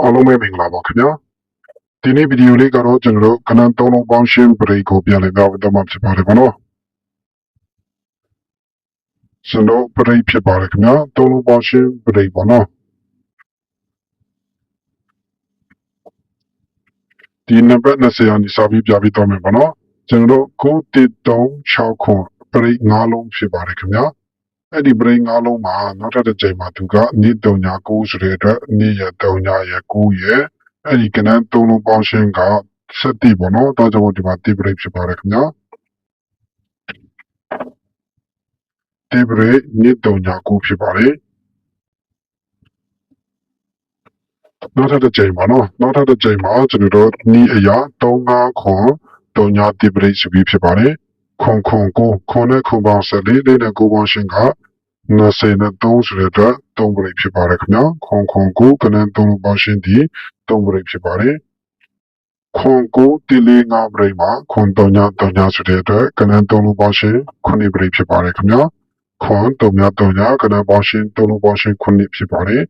အားလုံးပဲမင်္ဂလာပါခင်ဗျာဒီနေ့ဗီဒီယိုလေးကတော့ကျွန်တော်တို့ကနန်သုံးလုံးပေါင်းရှင်း break ကိုပြန်လည်ပြောင်းတော့မှာဖြစ်ပါတယ်ဗောနော်ကျွန်တော် break ဖြစ်ပါတယ်ခင်ဗျာသုံးလုံးပေါင်းရှင်း break ဗောနော်ဒီနံပါတ်20အနိစာပြီးပြပြီးတော့မယ်ဗောနော်ကျွန်တော်တို့936ခွန် break 5လုံးဖြစ်ပါတယ်ခင်ဗျာ အဲ့ဒီ break 5လုံးမှာနောက်ထပ်တစ်ချိန်မှာသူကနေ့39ဆိုတဲ့အတွက်နေ့ရက်3ရက်9ရက်အဲ့ဒီကနန်းသုံးလုံးပေါင်းရှင်းက7တိပေါ့နော်ဒါကြောင့်ဒီမှာတိ break ဖြစ်ပါတယ်ခင်ဗျာတိ break နေ့39ဖြစ်ပါတယ်နောက်ထပ်တစ်ချိန်ပါနော်နောက်ထပ်တစ်ချိန်မှာကျွန်တော်တို့ဤအရာ35ခွန်3ညတိ break ဆိုပြီးဖြစ်ပါတယ် ခွန်ခွန်ကိုခွန်နဲ့ခွန်ပေါင်း14လေးနဲ့ကိုပေါင်းရှင်းက20နဲ့3ဆိုတဲ့အတွက်3 break ဖြစ်ပါတယ်ခင်ဗျာခွန်ခွန်ကိုကနန်း3လုံးပေါင်းရှင်းဒီ3 break ဖြစ်ပါတယ်ခွန်ကိုတီလေး9 break မှာခွန်3ည3ညဆိုတဲ့အတွက်ကနန်း3လုံးပေါင်းရှင်း9 break ဖြစ်ပါတယ်ခင်ဗျာခွန်3ည3ညကနန်းပေါင်းရှင်း3လုံးပေါင်းရှင်း9ဖြစ်ပါတယ်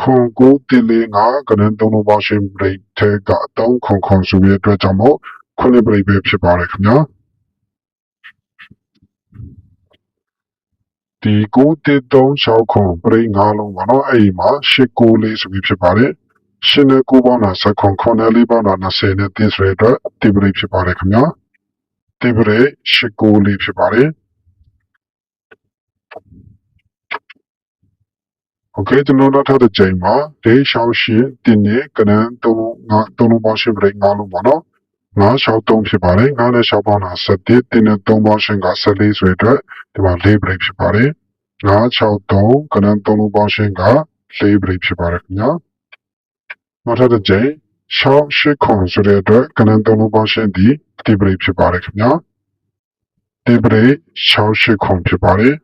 ခွန်ကိုတီလေး9ကနန်း3လုံးပေါင်းရှင်း break ထဲကအတုံးခွန်ခွန်ဆိုတဲ့အတွက်ကြောင့်မို့9 break ပဲဖြစ်ပါတယ်ခင်ဗျာ ဒီ936ခွန် break 9လုံးပါနော်အဲ့ဒီမှာ8 9လေးဆိုပြီးဖြစ်ပါတယ်ရှင်းတဲ့9ပေါင်းတာစခွန်ခွန်နဲ့လေးပေါင်းတာ20နဲ့တင်းဆိုတဲ့အတွက်ဒီ break ဖြစ်ပါတယ်ခင်ဗျာဒီ break 8 9လေးဖြစ်ပါတယ်โอเคကျွန်တော်တို့ထားတဲ့ချိန်မှာဒေးရှောင်းရှင်းတင်းနဲ့ကနန်း3လုံး9 3လုံးပေါင်းရှင်း break 9လုံးပါနော် 9ရှောင်း3ဖြစ်ပါတယ်9နဲ့ရှောင်းပေါင်းတာ7တင်းနဲ့3ပေါင်းရှင်းက14ဆိုတဲ့အတွက်ဒီမှာ4 break ဖြစ်ပါတယ်963ကနန်း3လုံးပေါင်းရှင်းက4 break ဖြစ်ပါတယ်ခင်ဗျာနောက်ထပ်တစ်ချိန်ရှောင်း8ခွန်ဆိုတဲ့အတွက်ကနန်း3လုံးပေါင်းရှင်းဒီဒီ break ဖြစ်ပါတယ်ခင်ဗျာဒီ break ရှောင်း8ခွန်ဖြစ်ပါတယ်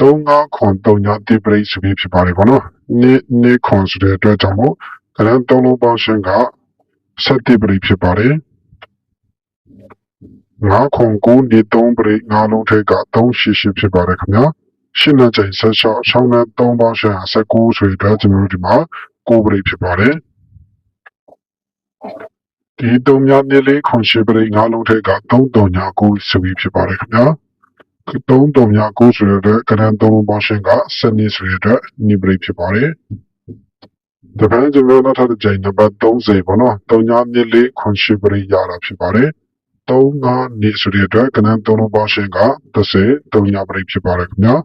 35ခွန်3ညဒီ break ဆိုပြီးဖြစ်ပါတယ်ဗောနော်နေ့နေ့ခွန်ဆိုတဲ့အတွက်ကြောင့်မို့ကနန်း3လုံးပေါင်းရှင်းက 7 break ဖြစ်ပါတယ်ငါခုံကိုနေ3 break ငါလုံးထိတ်က388ဖြစ်ပါတယ်ခင်ဗျာရှင်းတဲ့ချိန်ဆက်လျှောက်ရှောင်းတဲ့3ပေါင်းရှင်း19ဆိုတဲ့အတွက်ကျွန်တော်တို့ဒီမှာ9 break ဖြစ်ပါတယ်ဒီတုံးများနေလေးခွန်ရှိ break ငါလုံးထိတ်က3ည9ဆိုပြီးဖြစ်ပါတယ်ခင်ဗျာ3ည9ဆိုတဲ့အတွက်ကနန်း3လုံးပေါင်းရှင်းက7နှစ်ဆိုတဲ့အတွက်2 break ဖြစ်ပါတယ် တပန်းကျွန်တော်နောက်ထပ်တစ်ချိန်နံပါတ်30ပေါ့နော်3ညနေလေးခွန်ရှိ break ရတာဖြစ်ပါတယ်3ငါနေဆိုတဲ့အတွက်ကနန်း3လုံးပေါင်းရှင်းက30 3ည break ဖြစ်ပါတယ်ခင်ဗျာ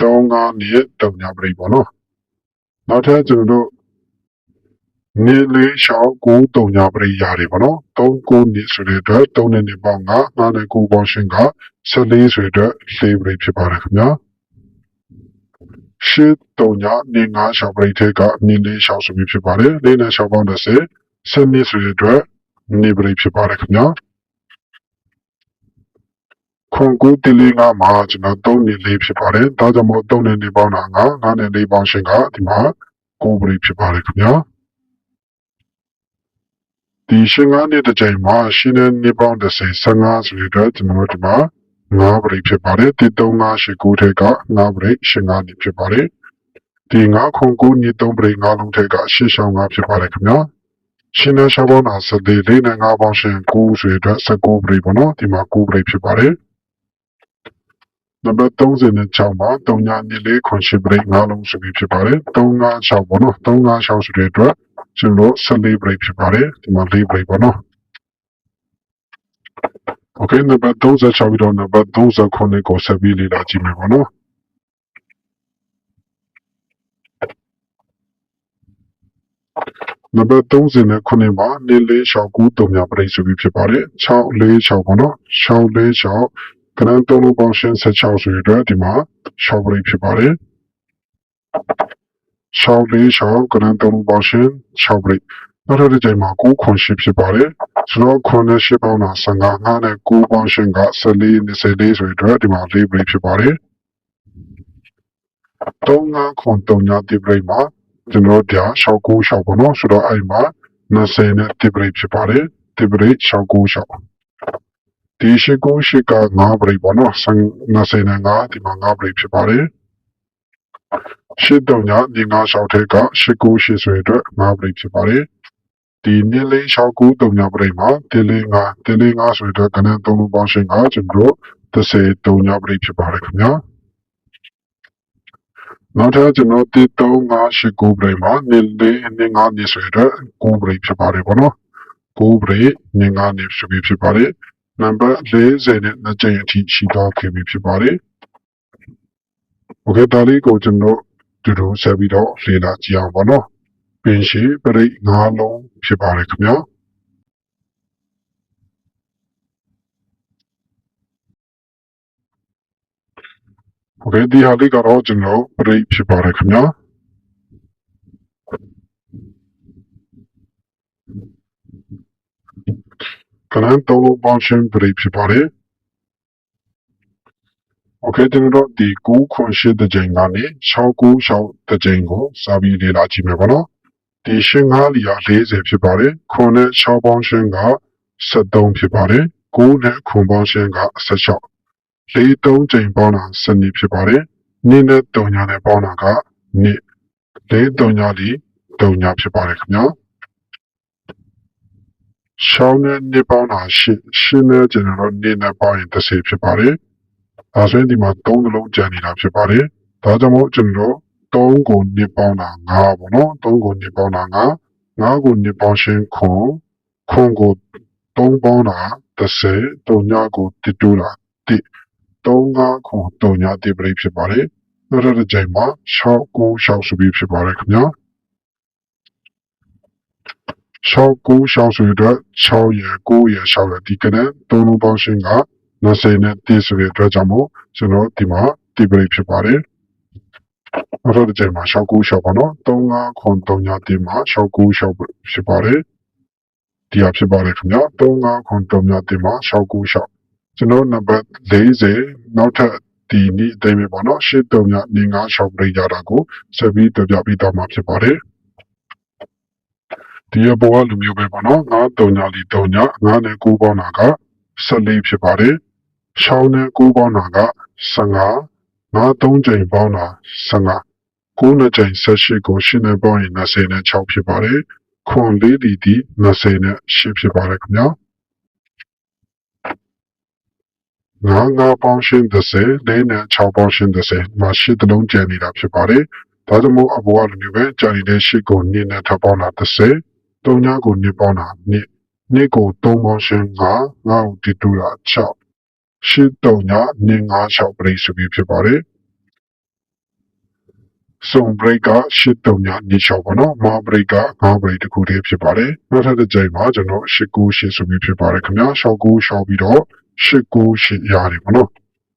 3ငါနေ3ည break ပေါ့နော်နောက်ထပ်ကျွန်တော်တို့နေလေးရှောင်း9 3ည break ရတယ်ပေါ့နော်3 9နေဆိုတဲ့အတွက်3နဲ့နေပေါင်းက9နဲ့9ပေါင်းရှင်းက14ဆိုတဲ့အတွက်4 break ဖြစ်ပါတယ်ခင်ဗျာ ရှစ်တုံညာနေငါရှောင်း break ထဲကနေလေးရှောင်းဆိုပြီးဖြစ်ပါတယ်လေးနဲ့ရှောင်းပေါင်း30 10နှစ်ဆိုတဲ့အတွက်နေ break ဖြစ်ပါတယ်ခင်ဗျာခွန်ကူတလီငါမှာကျွန်တော်3နေလေးဖြစ်ပါတယ်ဒါကြောင့်မို့3နေနေပေါင်းတာငါ9နဲ့4ပေါင်းရှင်းကဒီမှာ9 break ဖြစ်ပါတယ်ခင်ဗျာဒီရှင်းကားနေတဲ့ချိန်မှာရှင်းတဲ့နေပေါင်း30 15ဆိုတဲ့အတွက်ကျွန်တော်တို့ဒီမှာ 9 break ဖြစ်ပါတယ်ဒီ3589ထဲက9 break 15နေဖြစ်ပါတယ်ဒီ9ခွန်9နေ3 break 9လုံးထဲက8ရှောင်း9ဖြစ်ပါတယ်ခင်ဗျာရှင်းတဲ့ရှောင်းပေါင်းတာ14လေးနဲ့9ပေါင်းရှင်း9ဆိုတဲ့အတွက်19 break ပေါ့နော်ဒီမှာ9 break ဖြစ်ပါတယ်နံပါတ်36မှာ3ညနေလေးခွန်ရှိ break 9လုံးဆိုပြီးဖြစ်ပါတယ်356ပေါ့နော်356ဆိုတဲ့အတွက်ကျွန်တော်14 break ဖြစ်ပါတယ်ဒီမှာ4 break ပေါ့နော် Okay နံပါတ်36ပြီးတော့နံပါတ်39ကိုဆက်ပြီးလေ့လာကြည့်မယ်ပေါ့နော်နံပါတ်39မှာနေလေးရှောက်ကူးတုံများပြိဆိုပြီးဖြစ်ပါတယ်6လေး6ပေါ့နော်6လေး6ကနန်းသုံးလုံးပေါင်းရှင်း16ဆိုရတဲ့ဒီမှာ6ပြိဖြစ်ပါတယ်6လေး6ကနန်းသုံးလုံးပေါင်းရှင်း6ပြိ နောက်ထပ်တစ်ချိန်မှာ9ခွန်ရှိဖြစ်ပါတယ်ဆိုတော့ခွန်နဲ့10ပေါင်းတာ15 5နဲ့9ပေါင်းရှင်းက14 24ဆိုရတဲ့ဒီမှာ4ပြိဖြစ်ပါတယ်3 5ခွန်3ညတိပြိမှာကျွန်တော်တို့ရှောက်9ရှောက်ပေါ့နော်ဆိုတော့အဲ့မှာ20နဲ့တိပြိဖြစ်ပါတယ်တိပြိရှောက်9ရှောက်ဒီရှိကိုရှိက9ပြိပေါ့နော်20နဲ့9ဒီမှာ9ပြိဖြစ်ပါတယ်ရှစ်တုံညာနေငါရှောက်ထဲကရှစ်ကိုရှစ်ဆွဲအတွက်ငါးပရိဖြစ်ပါတယ် ဒီနေလေးရှောက်ကူတုံညာပရိမှာတင်းလေးငါတင်းလေးငါဆွဲအတွက်ကနန်းသုံးလုံးပေါင်းရှင်းကကျွန်တော်တို့30တုံညာပရိဖြစ်ပါတယ်ခင်ဗျာနောက်ထပ်ကျွန်တော်တေတုံးငါရှစ်ကိုပရိမှာနေလေးနေငါနေဆွဲအတွက်ကိုပရိဖြစ်ပါတယ်ပေါ့နော်ကိုပရိနေငါနေဆွဲဖြစ်ပါတယ်နံပါတ်40နဲ့နှစ်ကြိမ်အထိရှိတော့ခဲ့ပြီဖြစ်ပါတယ်โอเคဒါလေးကိုကျွန်တော်တူတူဆက်ပြီးတော့လေ့လာကြည့်အောင်ပါနော် ပင်ရှိပရိတ်၅လုံးဖြစ်ပါတယ်ခင်ဗျာโอเคဒီဟာလေးကတော့ကျွန်တော်ပရိတ်ဖြစ်ပါတယ်ခင်ဗျာကလန်သုံးလုံးပေါင်းရှင်းပရိတ်ဖြစ်ပါတယ်โอเคကျွန်တော်တို့ဒီ9ခွန်8တကြိမ်ကနေ6 9 6တကြိမ်ကိုစာပြီးလေ့လာကြည့်မယ်ပေါ့နော် ဒီရှင်း5လီယာ40ဖြစ်ပါတယ်ခွန်နဲ့6ပေါင်းရှင်းက73ဖြစ်ပါတယ်9နဲ့ခွန်ပေါင်းရှင်းက16လေး3ကြိမ်ပေါင်းတာ12ဖြစ်ပါတယ်နေ့နဲ့3ညနဲ့ပေါင်းတာကနေ့လေး3ညလီ3ညဖြစ်ပါတယ်ခင်ဗျာရှောင်းနဲ့နေပေါင်းတာရှင်းရှင်းနဲ့ကျွန်တော်တို့နေနဲ့ပေါင်းရင်30ဖြစ်ပါတယ်ဒါဆိုရင်ဒီမှာ3နှလုံးကျန်နေတာဖြစ်ပါတယ်။ဒါကြောင့်မို့ကျွန်တော်တို့ 3ကိုနှစ်ပေါင်းတာ9ပေါ့နော်3ကိုနှစ်ပေါင်းတာ9 9ကိုနှစ်ပေါင်းရှင်းခွန်ခွန်ကို3ပေါင်းတာ30 3ညကိုတတူတာတိ3 9ခွန်3ညတိပရိဖြစ်ပါတယ်။နောက်တစ်ကြိမ်မှာ6 9 6ဆိုပြီးဖြစ်ပါတယ်ခင်ဗျာ။6 9 6ဆိုတဲ့6ရယ်9ရယ်6ရယ်ဒီကနေ့3လုံးပေါင်းရှင်းက20နဲ့တည်ဆိုတဲ့အတွက်ကြောင့်မို့ကျွန်တော်ဒီမှာတိပရိဖြစ်ပါတယ်။ နောက်တစ်ချိန်မှာ69ပါနော်35ခွန်3ညတိမှာ69ဖြစ်ပါတယ်။ဒီဟာဖြစ်ပါတယ်ခင်ဗျာ35ခွန်3ညတိမှာ69ကျွန်တော်နံပါတ်40နောက်ထပ်ဒီနေ့အတိုင်းပဲပေါ့နော်ရှစ်တုံညနေငါရှောက်ပြရတာကိုဆက်ပြီးတွေ့ပြပေးတော့မှာဖြစ်ပါတယ်ဒီအပေါ်ကလူမျိုးပဲပေါ့နော်ငါတုံညလီတုံညငါနဲ့ကိုးပေါင်းတာက14ဖြစ်ပါတယ်ရှောင်းနဲ့9ပေါင်းတာက15 ငါ3ချိန်ပေါင်းတာ15 9နဲ့ချိန်18ကိုရှင်းနေပေါင်းရင်20နဲ့6ဖြစ်ပါတယ်ခွန်လေးဒီဒီ20နဲ့8ဖြစ်ပါတယ်ခင်ဗျာငါးငါးပေါင်းရှင်း30လေးနဲ့6ပေါင်းရှင်း30မှာ8တလုံးကျန်နေတာဖြစ်ပါတယ်ဒါကြောင့်မို့အဘောကလူမျိုးပဲကြာနေတဲ့8ကို2နဲ့ထပ်ပေါင်းတာ30 3ညကို2ပေါင်းတာ2နှစ်ကို3ပေါင်းရှင်း9 9ကိုတီတူတာ6 ရှစ်တုံညနေ96ပရိဆိုပြီးဖြစ်ပါတယ်စုံ break ကရှစ်တုံညနေ6ပေါ့နော်မာ break က9 break တခုတည်းဖြစ်ပါတယ်နောက်ထပ်တစ်ကြိမ်မှာကျွန်တော်8 9 8ဆိုပြီးဖြစ်ပါတယ်ခင်ဗျာ6 9 6ပြီးတော့8 9 8ရတယ်ပေါ့နော်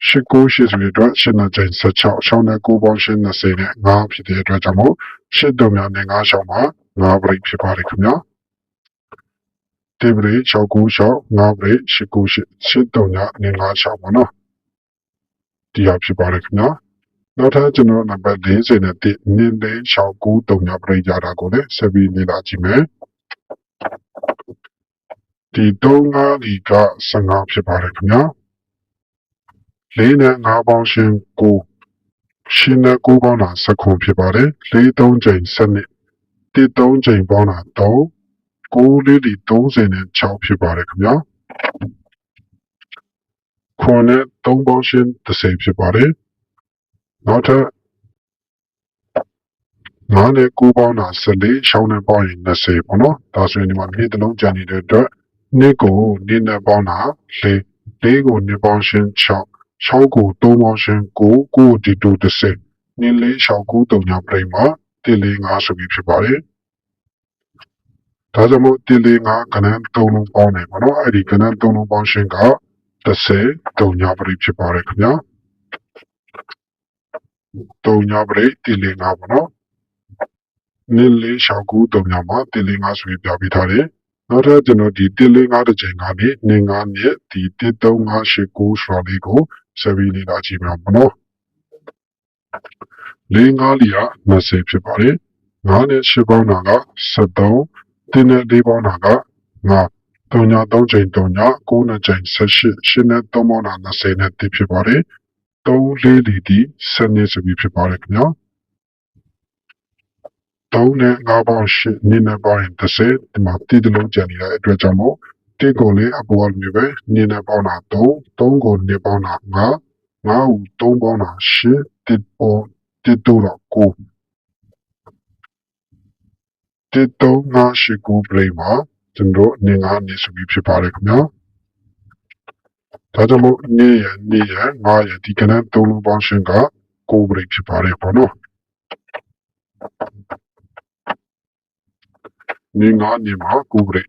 8 9 8ဆိုတဲ့အတွက်ရှင်းတဲ့ကြိမ်16 6နဲ့9ပေါင်းရှင်း20နဲ့9ဖြစ်တဲ့အတွက်ကြောင့်မို့8တုံညနေ9 6မှာ9 break ဖြစ်ပါတယ်ခင်ဗျာ တေဘရီ696 5ဘရီ898 839နေ56ပါနော်ဒီဟာဖြစ်ပါတယ်ခင်ဗျာနောက်ထပ်ကျွန်တော်နံပါတ်40နဲ့တိနင်းလေး693ပရိကြတာကိုလည်းဆက်ပြီးလေ့လာကြည့်မယ်ဒီ35ဒီက15ဖြစ်ပါတယ်ခင်ဗျာ၄နဲ့5ပေါင်းရှင်း9ရှင်းနဲ့9ပေါင်းတာ7ခွန်ဖြစ်ပါတယ်၄3ချိန်7နှစ်တိ3ချိန်ပေါင်းတာ3 9လေးဒီ36ဖြစ်ပါတယ်ခင်ဗျာခွန်နဲ့3ပေါင်းရှင်း30ဖြစ်ပါတယ်နောက်ထပ်နားနဲ့9ပေါင်းတာ14ရှောင်းနဲ့ပေါင်းရင်20ပေါ့နော်ဒါဆိုရင်ဒီမှာနေ့တစ်လုံးကြံနေတဲ့အတွက်နေ့ကိုနေ့နဲ့ပေါင်းတာ4 4ကိုနေ့ပေါင်းရှင်း6 6ကို3ပေါင်းရှင်း9 9ဒီတူ30နေ့လေး6 9 3ညပြိမှာတေလေး5ဆိုပြီးဖြစ်ပါတယ် ဒါကြောင့်မို့တင်လေးငါကနန်း၃လုံးပေါင်းတယ်ပေါ့နော်အဲ့ဒီကနန်း၃လုံးပေါင်းရှင်းက30တုံညာပရိဖြစ်ပါတယ်ခင်ဗျာတုံညာပရိတင်လေးငါပေါ့နော်နင်းလေးရှောက်ကူတုံညာမှာတင်လေးငါဆိုပြီးပြပေးထားတယ်နောက်ထပ်ကျွန်တော်ဒီတင်လေးငါတစ်ချိန်ကနေနင်းငါနဲ့ဒီ1 3 5 8 9ဆိုတာလေးကိုဆက်ပြီးလေ့လာကြည့်မှာပေါ့နော်လေးငါလီက20ဖြစ်ပါတယ်9နဲ့10ပေါင်းတာက73 တင်းနဲ့လေးပေါင်းတာကငါတုံညာ၃ချိန်တုံညာ၉နှစ်ချိန်၁၈ရှင်းနဲ့၃ပေါင်းတာ20နဲ့တည်ဖြစ်ပါတယ်။၃လေးလီဒီ7နှစ်ဆိုပြီးဖြစ်ပါတယ်ခင်ဗျာ။၃နဲ့၅ပေါင်း၈နှစ်နဲ့ပေါင်းရင်30ဒီမှာတည်တလုံးကြံနေတဲ့အတွက်ကြောင့်မို့တစ်ကိုလည်းအပေါ်လိုမျိုးပဲနေနဲ့ပေါင်းတာ၃၃ကိုနေပေါင်းတာ၅၅ကို၃ပေါင်းတာ၈တစ်ပေါ်တစ်တို့တော့၉ 13589 play မှာကျွန်တော်အနေငါနေဆိုပြီးဖြစ်ပါတယ်ခင်ဗျာဒါကြောင့်မို့နေရနေရငါရဒီကနေ့သုံးလုံးပေါင်းရှင်ကကိုပရိဖြစ်ပါတယ်ပေါ့နော်နေငါနေမှာကိုပရိ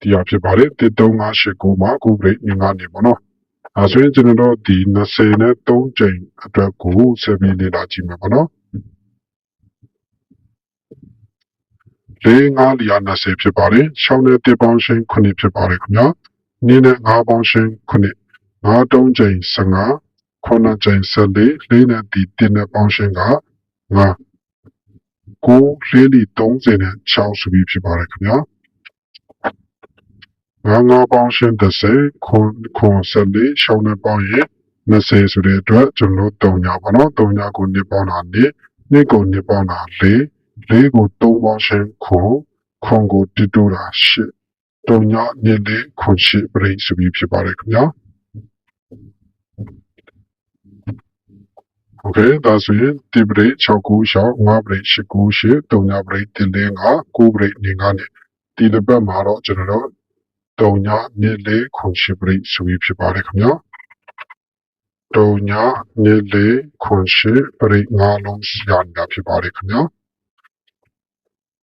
တရားဖြစ်ပါတယ်13589မှာကိုပရိနေငါနေပေါ့နော်အဲဆိုရင်ကျွန်တော်ဒီ20နဲ့3ချိန်အတွက်ကို7မိနစ်လာကြည့်မယ်ပေါ့နော် လေးငါးလီယာ20ဖြစ်ပါတယ်6နဲ့1ပေါင်းရှင်း9ဖြစ်ပါတယ်ခင်ဗျာနေနဲ့5ပေါင်းရှင်း9 5 3ချိန်15 9ချိန်14လေးနဲ့ဒီ1နဲ့ပေါင်းရှင်းက5ကိုလေးလီ30နဲ့6ဆိုပြီးဖြစ်ပါတယ်ခင်ဗျာငါးငါးပေါင်းရှင်း30ခွန်ခွန်14ရှောင်းနဲ့ပေါင်းရင်20ဆိုတဲ့အတွက်ကျွန်တော်တို့3ညပါနော်3ညကိုနှစ်ပေါင်းတာနှစ်နှစ်ကိုနှစ်ပေါင်းတာ4 4ကို3ပေါင်းရှင်းခွန်ခွန်ကိုတစ်တိုးတာ8 3ညနှစ်လေးခွန်8ပြိဆိုပြီးဖြစ်ပါတယ်ခင်ဗျာโอเคဒါဆိုရင်ဒီပရိ6ခုရှောင်း5ပရိ8ခု8 3ညပရိတင်လင်းက9ပရိနေကနဲ့ဒီတစ်ပတ်မှာတော့ကျွန်တော်တို့3ညနှစ်လေးခွန်8ပရိဆိုပြီးဖြစ်ပါတယ်ခင်ဗျာ3ညနှစ်လေးခွန်8ပရိ5လုံးရနေတာဖြစ်ပါတယ်ခင်ဗျာ